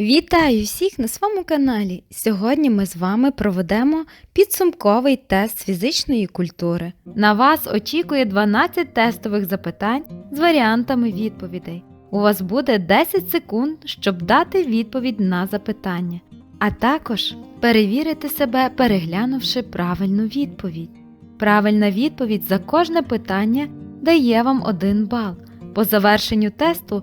Вітаю всіх на своєму каналі. Сьогодні ми з вами проведемо підсумковий тест фізичної культури. На вас очікує 12 тестових запитань з варіантами відповідей. У вас буде 10 секунд, щоб дати відповідь на запитання, а також перевірити себе, переглянувши правильну відповідь. Правильна відповідь за кожне питання дає вам 1 бал. По завершенню тесту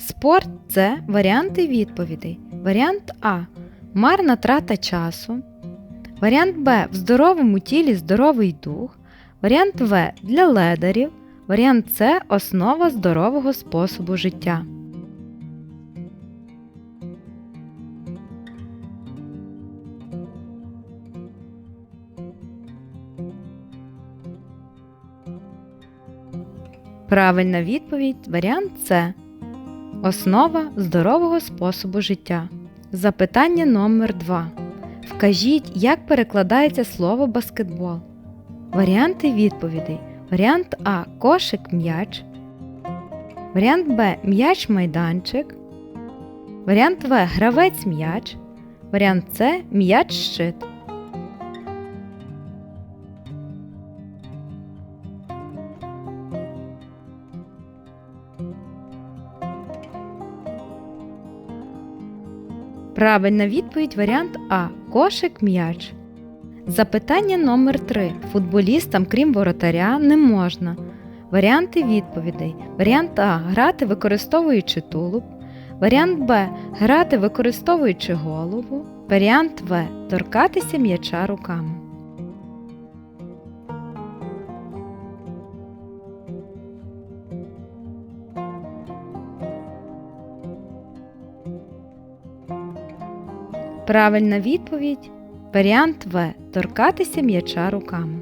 Спорт це варіанти відповідей. Варіант А. Марна трата часу. Варіант Б. В здоровому тілі здоровий дух. Варіант В. Для ледарів. Варіант С. Основа здорового способу життя. Правильна відповідь варіант С. Основа здорового способу життя. Запитання номер 2 Вкажіть, як перекладається слово баскетбол. Варіанти відповідей. Варіант А. Кошик м'яч. Варіант Б. М'яч майданчик. Варіант В. Гравець м'яч. Варіант С. М'яч щит. Правильна відповідь варіант А. Кошик м'яч. Запитання номер 3 Футболістам, крім воротаря, не можна. Варіанти відповідей. Варіант А. Грати використовуючи тулуб. Варіант Б. Грати використовуючи голову. Варіант В. Торкатися м'яча руками. Правильна відповідь варіант В. Торкатися м'яча руками.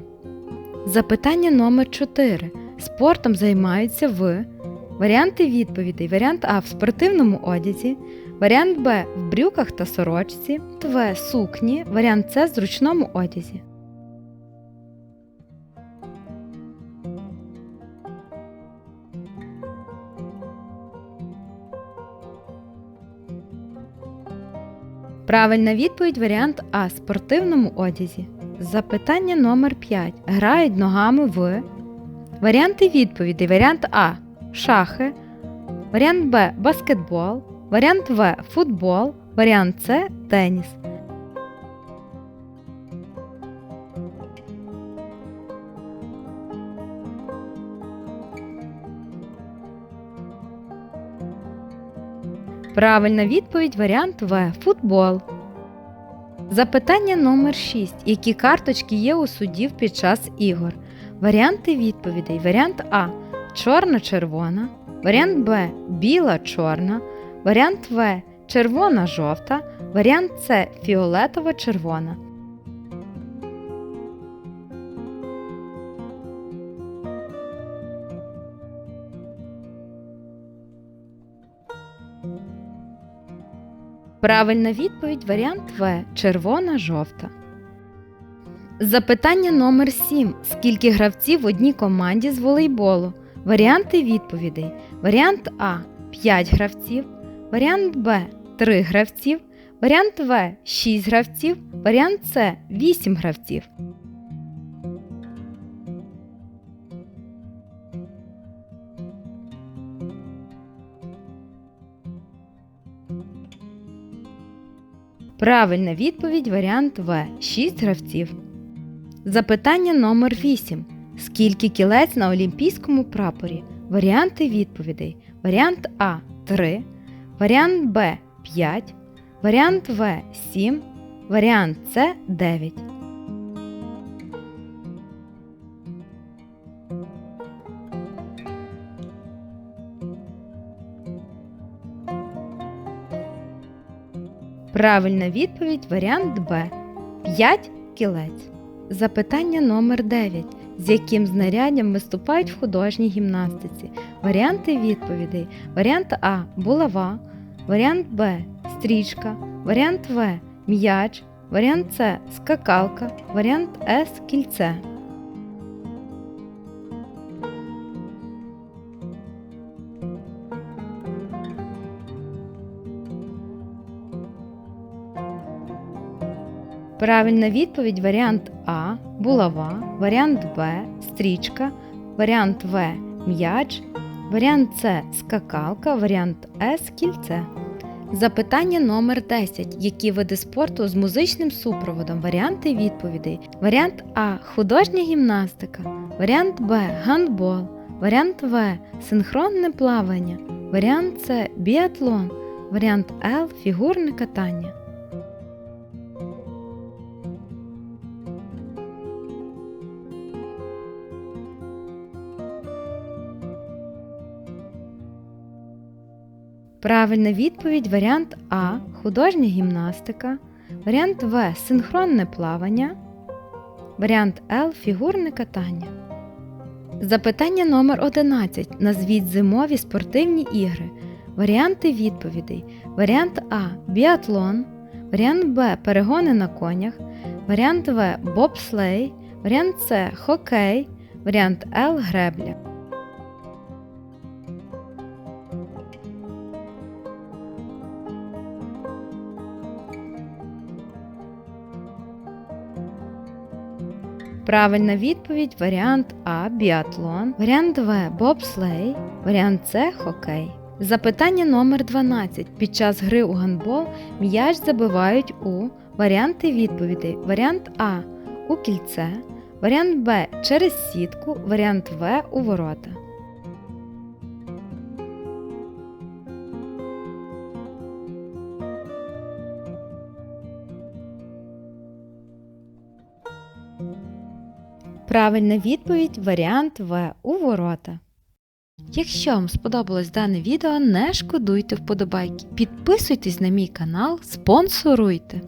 Запитання номер 4 Спортом займаються в Варіанти відповідей. Варіант А в спортивному одязі. Варіант Б в брюках та сорочці. В сукні. Варіант С в зручному одязі. Правильна відповідь варіант А спортивному одязі. Запитання номер 5 Грають ногами в Варіанти відповідей. Варіант А шахи. Варіант Б баскетбол. Варіант В футбол. Варіант С теніс. Правильна відповідь варіант В. Футбол. Запитання номер 6. Які карточки є у суддів під час ігор? Варіанти відповідей. Варіант А. Чорна-червона. Варіант Б. Біла-чорна. Варіант В. Червона-жовта. Варіант С. Фіолетово-червона. Правильна відповідь варіант В. Червона-жовта. Запитання номер 7. Скільки гравців в одній команді з волейболу? Варіанти відповідей. Варіант А 5 гравців. Варіант Б 3 гравців. Варіант В 6 гравців. Варіант С 8 гравців. Правильна відповідь варіант В 6 гравців. Запитання номер 8. Скільки кілець на олімпійському прапорі? Варіанти відповідей. Варіант А 3, варіант Б 5, варіант В 7, варіант С 9. Правильна відповідь варіант Б. 5 кілець. Запитання номер 9. З яким знаряддям виступають в художній гімнастиці? Варіанти відповідей. Варіант А булава, варіант Б стрічка, варіант В м'яч, варіант С скакалка, варіант С кільце. Правильна відповідь варіант А булава, варіант Б стрічка, варіант В м'яч, варіант С скакалка, варіант С кільце. Запитання номер 10. Які види спорту з музичним супроводом? Варіанти відповідей. Варіант А художня гімнастика, варіант Б гандбол, варіант В синхронне плавання, варіант С біатлон, варіант Л фігурне катання. Правильна відповідь варіант А художня гімнастика, варіант В синхронне плавання, варіант Л фігурне катання. Запитання номер 11. Назвіть зимові спортивні ігри. Варіанти відповідей. Варіант А біатлон, варіант Б перегони на конях, варіант В бобслей, варіант С хокей, варіант Л гребля. Правильна відповідь варіант А біатлон, варіант В бобслей, варіант С хокей. Запитання номер 12. Під час гри у гандбол м'яч забивають у варіанти відповідей. Варіант А у кільце, варіант Б через сітку, варіант В у ворота. Правильна відповідь варіант В у ворота. Якщо вам сподобалось дане відео, не шкодуйте вподобайки. Підписуйтесь на мій канал, спонсоруйте.